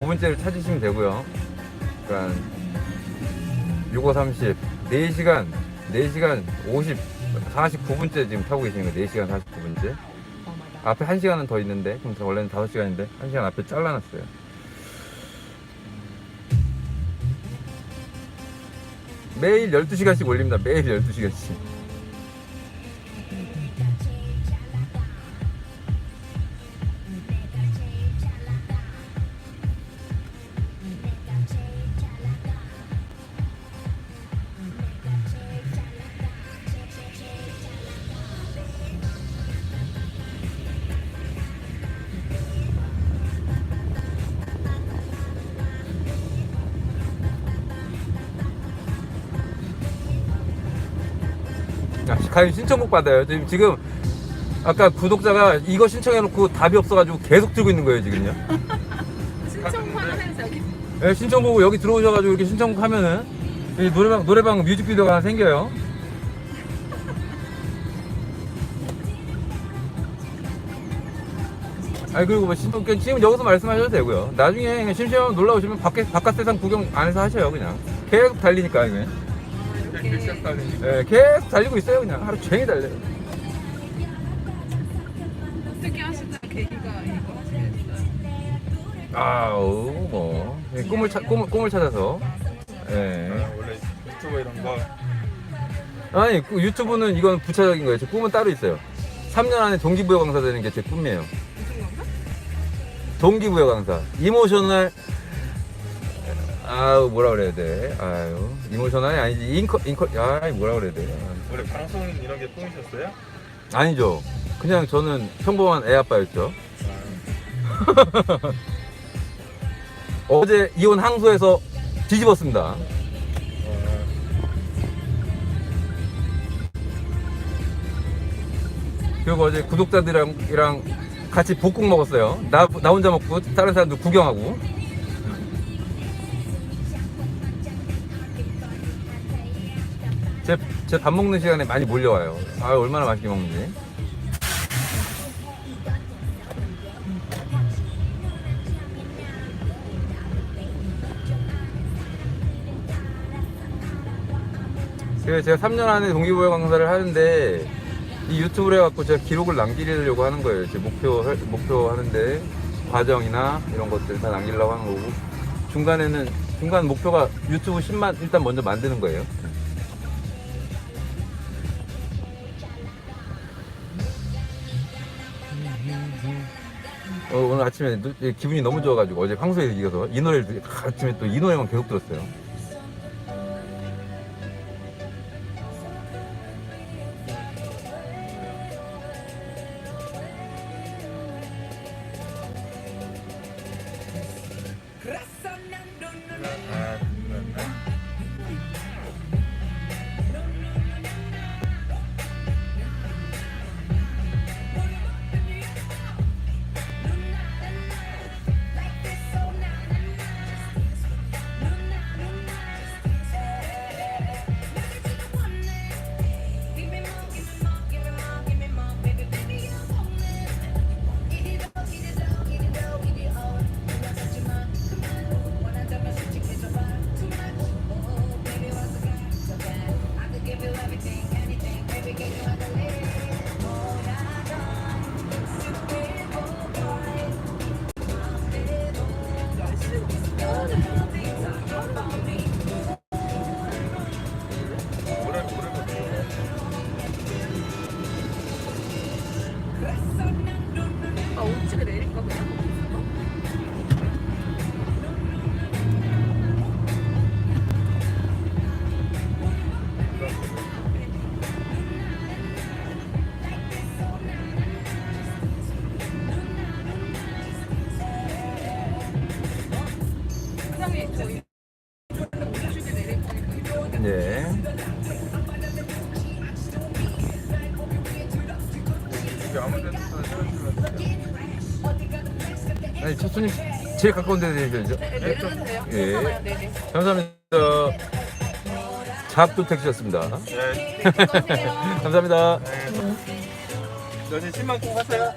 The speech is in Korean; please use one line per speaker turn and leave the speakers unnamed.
9분째를 찾으시면 되고요. 그러니까 65, 30, 4시간, 4시간 50, 49분째 지금 타고 계시는 거예요. 4시간 49분째. 앞에 1시간은 더 있는데, 그럼 원래는 5시간인데, 1시간 앞에 잘라놨어요. 매일 12시간씩 올립니다. 매일 12시간씩. 야, 가인 신청곡 받아요. 지금, 지금 아까 구독자가 이거 신청해놓고 답이 없어가지고 계속 들고 있는 거예요, 지금요.
신청만 해서 여기
네, 신청곡 여기 들어오셔가지고 이렇게 신청곡 하면은 이 노래방, 노래방 뮤직비디오가 하나 생겨요. 아니 그리고 뭐 신청 지금 여기서 말씀하셔도 되고요. 나중에 심심하면 놀러 오시면 밖에 바깥 세상 구경 안에서 하셔요 그냥. 계속 달리니까 이게.
이렇게
예, 계속 달리고 있어요 그냥 하루 종일 달려요.
어떻게 하시다 계기가 이거?
아우 뭐 예, 꿈을 찾 꿈을, 꿈을 찾아서. 예.
아, 원래 유튜브 이런 거
아니 그 유튜브는 이건 부차적인 거예요. 제 꿈은 따로 있어요. 3년 안에 동기부여 강사 되는 게 제 꿈이에요.
무슨 건가?
동기부여 강사. 이모셔널 아우 뭐라 그래야 돼? 아유 이모셔널이 아니지 인커 인커 아 뭐라 그래야 돼?
원래 방송 이런 게 꿈이셨어요?
아니죠. 그냥 저는 평범한 애 아빠였죠. 어제 이혼 항소에서 뒤집었습니다.
어,
그리고 어제 구독자들이랑 이랑 같이 볶국 먹었어요. 나, 나 혼자 먹고 다른 사람들 구경하고. 제, 제밥 먹는 시간에 많이 몰려와요. 아, 얼마나 맛있게 먹는지. 그래서 제가 3년 안에 동기부여 강사를 하는데 이 유튜브를 해갖고 제가 기록을 남기려고 하는 거예요. 제 목표, 목표 하는데 과정이나 이런 것들 다 남기려고 하는 거고 중간에는 중간 목표가 유튜브 10만 일단 먼저 만드는 거예요. 어, 오늘 아침에 기분이 너무 좋아가지고 어제 황소에 이겨서 이 노래를 듣- 아침에 또 이 노래만 계속 들었어요.
네. 세워주면
아니 첫 손님 제일 가까운 데 내셔야죠.
네, 내려주세요.
예.
괜찮아요. 네네.
감사합니다. 작두 택시였습니다.
네.
감사합니다.
네. 너네 10만 꼭 하세요.